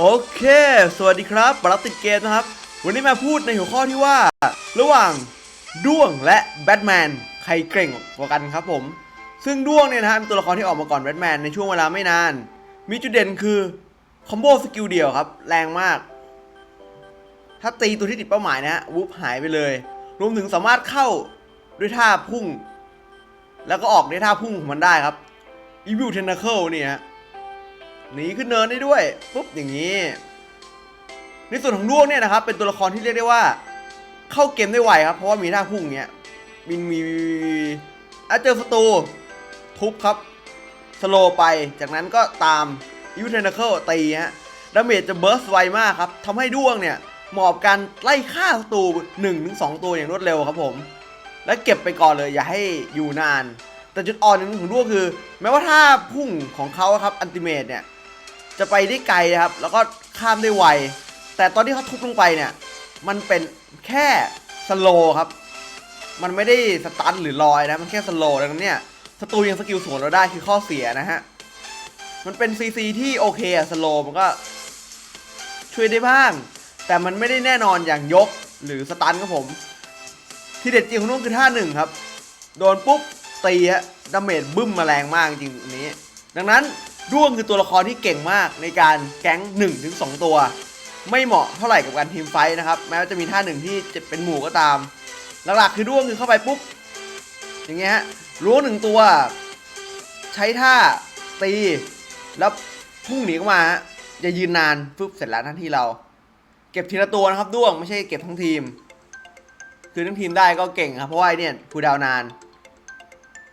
โอเค สวัสดีครับบรัติดเกมนะครับ วันนี้มาพูดในหัวข้อที่ว่า ระหว่างด้วงและแบทแมนใครเก่งกว่ากันครับผม ซึ่งด้วงเนี่ยนะฮะเป็นตัวละครที่ออกมาก่อนแบทแมนในช่วงเวลาไม่นาน มีจุดเด่นคือคอมโบสกิลเดียวครับ แรงมาก ถ้าตีตัวที่ติดเป้าหมายนะฮะวุบหายไปเลย รวมถึงสามารถเข้าด้วยท่าพุ่ง แล้วก็ออกด้วยท่าพุ่งของมันได้ครับ Evil Tentacle เนี่ยฮะ หนีขึ้นเนินได้ด้วยปุ๊บอย่างนี้ ในส่วนของด้วงเนี่ยนะครับ เป็นตัวละครที่เรียกได้ว่า เข้าเกมได้ไวครับ เพราะว่ามีท่าพุ่งเงี้ยบินมีอะเจอศัตรูทุบครับสโลไปจากนั้นก็ตามยูเทนเคิลตีฮะดาเมจจะเบิร์สไวมากครับทำให้ด้วงเนี่ยเหมาะกับการไล่ฆ่าศัตรู1-2 ตัวอย่างรวดเร็วครับผม และเก็บไปก่อนเลยอย่าให้อยู่นาน แต่จุดอ่อนหนึ่งของด้วงคือ แม้ว่าท่าพุ่งของเขาครับอันติเมตเนี่ย จะไปได้ไกลนะครับ แล้วก็ข้ามได้ไว แต่ตอนที่เขาทุบลงไปเนี่ย มันเป็นแค่สโลครับ มันไม่ได้สตันหรือลอยนะ มันแค่สโลดังนั้นเนี่ยศัตรูยังสกิลสวนเราได้คือข้อเสียนะฮะ มันเป็นซีซีที่โอเคอะสโลมันก็ ช่วยได้บ้าง แต่มันไม่ได้แน่นอนอย่างยกหรือสตันครับผม ที่เด็ดจริงของนุ่นคือท่าหนึ่งครับ โดนปุ๊บตีฮะดาเมจบึ้มมาแรงมากจริงๆอันนี้ ดังนั้น ด้วงคือตัวละครที่เก่งมากในการแก๊ง1ถึง2ตัว ไม่เหมาะเท่าไหร่กับการทีมไฟท์นะครับ แม้ว่าจะมีท่าหนึ่งที่จะเป็นหมู่ก็ตาม หลักๆคือด้วงคือเข้าไปปุ๊บ อย่างเงี้ยฮะล้วงหนึ่งตัว ใช้ท่าตี แล้วพุ่งหนีออกมาฮะยืนนานฟึบเสร็จแล้วหน้าที่เรา เก็บทีละตัวนะครับด้วงไม่ใช่เก็บทั้งทีม คือทั้งทีมได้ก็เก่งครับเพราะว่าไอเนี่ยคูดาวนาน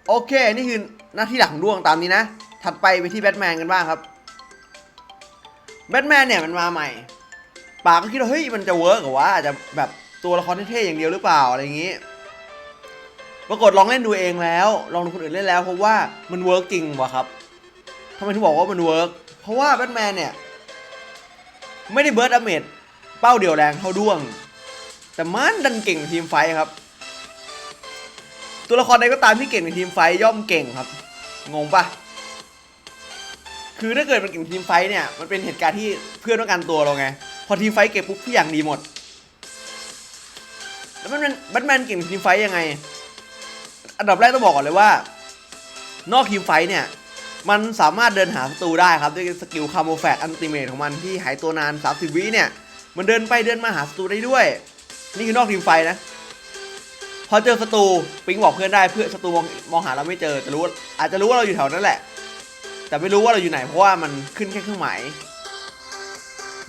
โอเคนี่คือหน้าที่หลักของด้วงตามนี้นะ ถัดไปไปที่แบทแมนกันบ้างครับ แบทแมนเนี่ยมันมาใหม่ปากก็คิดว่าเฮ้ยมันจะเวิร์กเหรอวะอาจจะแบบตัวละครเท่ๆอย่างเดียวหรือเปล่าอะไรอย่างงี้ ปรากฏลองเล่นดูเองแล้ว ลองดูคนอื่นเล่นแล้วพบว่ามันเวิร์กจริงวะครับทำไมถึงบอกว่ามันเวิร์กเพราะว่าแบทแมนเนี่ยไม่ได้เบิร์ดอเมจเป้าเดียวแรงเท่าด้วง แต่มันดันเก่งทีมไฟครับ ตัวละครใดก็ตามที่เก่งในทีมไฟย่อมเก่งครับ งงปะ คือถ้าเกิดมันเก่งทีมไฟท์เนี่ย มันเป็นเหตุการณ์ที่เพื่อนต้องการตัวเราไง พอทีมไฟท์เก็บปุ๊บทุกอย่างดีหมด แล้วมันแบทแมนเก่งทีมไฟท์ยังไง อันดับแรกต้องบอกก่อนเลยว่า นอกทีมไฟท์เนี่ย มันสามารถเดินหาศัตรูได้ครับ ด้วยสกิลคาโมแฟกอันติเมทของมันที่หายตัวนาน 30 วิเนี่ย มันเดินไปเดินมาหาศัตรูได้ด้วย นี่คือนอกทีมไฟท์นะ พอเจอศัตรูปิงบอกเพื่อนได้เพื่อศัตรูมองมองหาเราไม่เจอแต่รู้ว่าอาจจะรู้ว่าเราอยู่แถวนั้นแหละ แต่ไม่รู้ว่าเราอยู่ไหนเพราะว่ามันขึ้นแค่เครื่องหมาย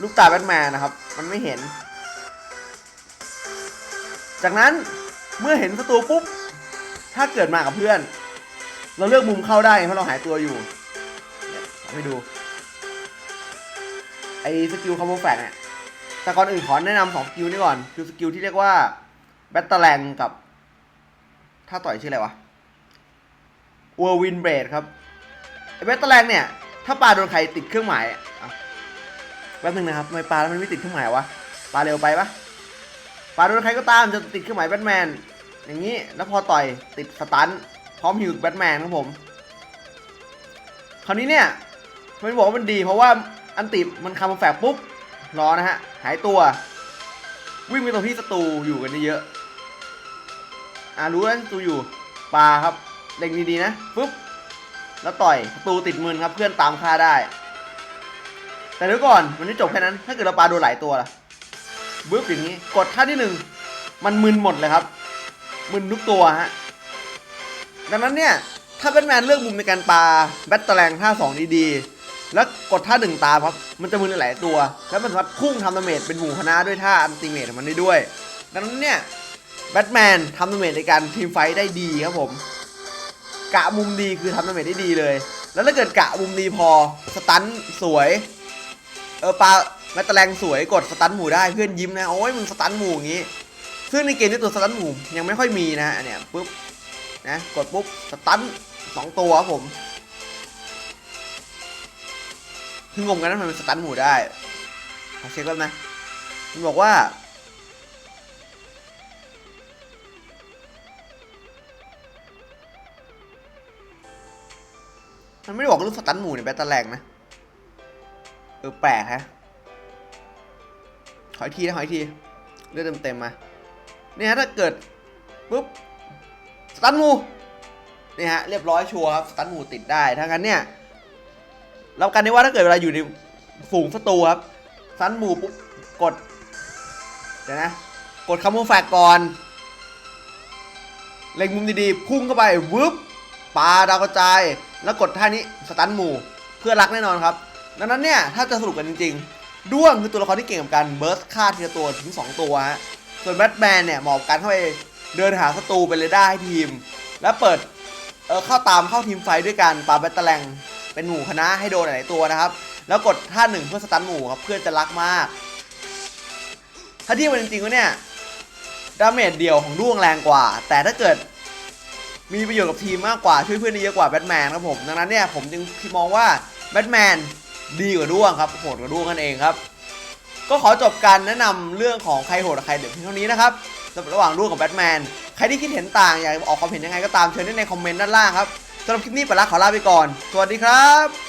ลูกตาแบทแมนนะครับ มันไม่เห็น จากนั้นเมื่อเห็นศัตรูปุ๊บ ถ้าเกิดมากับเพื่อน เราเลือกมุมเข้าได้เพราะเราหายตัวอยู่เนี่ยเอาให้ดู ไอ้สกิลคอมโบแฟกเนี่ย แต่ก่อนอื่นขอแนะนำสองสกิลนี้ก่อน คือสกิลที่เรียกว่าแบตเตอร์แลงกับ ถ้าต่อยชื่ออะไรวะวอร์วินเบรดครับ ไอ้แบตเตอร์แลงเนี่ย ถ้าปลาโดนใครติดเครื่องหมายอะแป๊บนึงนะครับทำไมปลาแล้วมันไม่ติดเครื่องหมายวะปลาเร็วไปปะปลาโดนใครก็ตามจะติดเครื่องหมายแบทแมนอย่างนี้แล้วพอต่อยติดสตันพร้อมฮิวแบทแมนครับผมคราวนี้เนี่ยมันบอกว่ามันดีเพราะว่าอันติมันคาร์มแฝกปุ๊บรอนะฮะหายตัว วิ่งไปตรงที่ศัตรูอยู่กันเยอะๆอ่ารู้แล้วศัตรูอยู่ปลาครับเล็งดีๆนะปุ๊บ แล้วต่อยศัตรูติดมือครับเพื่อนตามฆ่าได้ แต่เดี๋ยวก่อนมันไม่จบแค่นั้น ถ้าเกิดเราปลาโดนหลายตัวล่ะบึ๊บอย่างนี้กดท่าที่หนึ่งมันมึนหมดเลยครับ มึนทุกตัวฮะดังนั้นเนี่ยถ้าแบทแมนเลือกมุมในการปาแบตเตแรงท่าสองดีๆ แล้วกดท่าหนึ่งตาครับมันจะมึนหลายตัว แล้วมันสามารถพุ่งทำดาเมจเป็นหมู่คณะด้วยท่าอันติเมทของมันได้ด้วย ดังนั้นเนี่ยแบทแมนทำดาเมจในการทีมไฟได้ดีครับผม กะมุมดีคือทำดาเมจได้ดีเลย แล้วถ้าเกิดกะมุมดีพอสตันสวยเออปลาแบตตแรงสวยกดสตันหมู่ได้เพื่อนยิ้มนะโอ้ยมึงสตันหมู่อย่างงี้ ซึ่งในเกมที่ตัวสตันหมู่ยังไม่ค่อยมีนะอันเนี่ยปุ๊บนะกดปุ๊บสตันสองตัวครับผมคืองงกันนะทำไมมันสตันหมู่ได้ขอเช็คก่อนนะมันบอกว่า มันไม่ได้บอกเรื่องสตันหมู่ในแบตเตอร์แรงนะ เออแปลกฮะขออีกทีนะขออีกที เลือดเต็มๆมา เนี่ยฮะถ้าเกิดปุ๊บสตันหมูเนี่ยฮะเรียบร้อยชัวร์ครับสตันหมูติดได้ถ้างั้นเนี่ยรับกันได้ว่าถ้าเกิดเวลาอยู่ในฝูงศัตรูครับสตันหมูปุ๊บกดเดี๋ยวนะกดคำว่าแฟกก่อนเล็งมุมดีๆพุ่งเข้าไปวึบปาดาวกระจาย แล้วกดท่านี้สตันหมู่เพื่อรักแน่นอนครับ ดังนั้นเนี่ยถ้าจะสรุปกันจริงๆด้วงคือตัวละครที่เก่งกับการเบิร์สฆ่าทีละตัวถึง 2 ตัวฮะส่วนแบทแมนเนี่ยเหมาะกับการเข้าไปเดินหาศัตรูเป็นเรดาร์ให้ทีม แล้วเปิดเออเข้าตามเข้าทีมไฟด้วยการปาแบตเตอร์แลงเป็นหมู่คณะให้โดนหลายตัวนะครับ แล้วกดท่าหนึ่งเพื่อสตันหมู่ครับเพื่อนจะรักมาก ถ้าเทียบกันจริงๆแล้วเนี่ยดาเมจเดียวของด้วงแรงกว่า แต่ถ้าเกิด มีประโยชน์กับทีมมากกว่าช่วยเพื่อนได้เยอะกว่าแบทแมนครับผม ดังนั้นเนี่ยผมจึงมองว่าแบทแมนดีกว่าด้วงครับโหดกว่าด้วงกันเองครับ ก็ขอจบการแนะนำเรื่องของใครโหดกับใครเดี๋ยวเพียงเท่านี้นะครับสำหรับระหว่างด้วงกับแบทแมนใครที่คิดเห็นต่างอยากออกความเห็นยังไงก็ตามเชิญได้ในคอมเมนต์ด้านล่างครับสำหรับคลิปนี้ปละขอลาไปก่อน สวัสดีครับ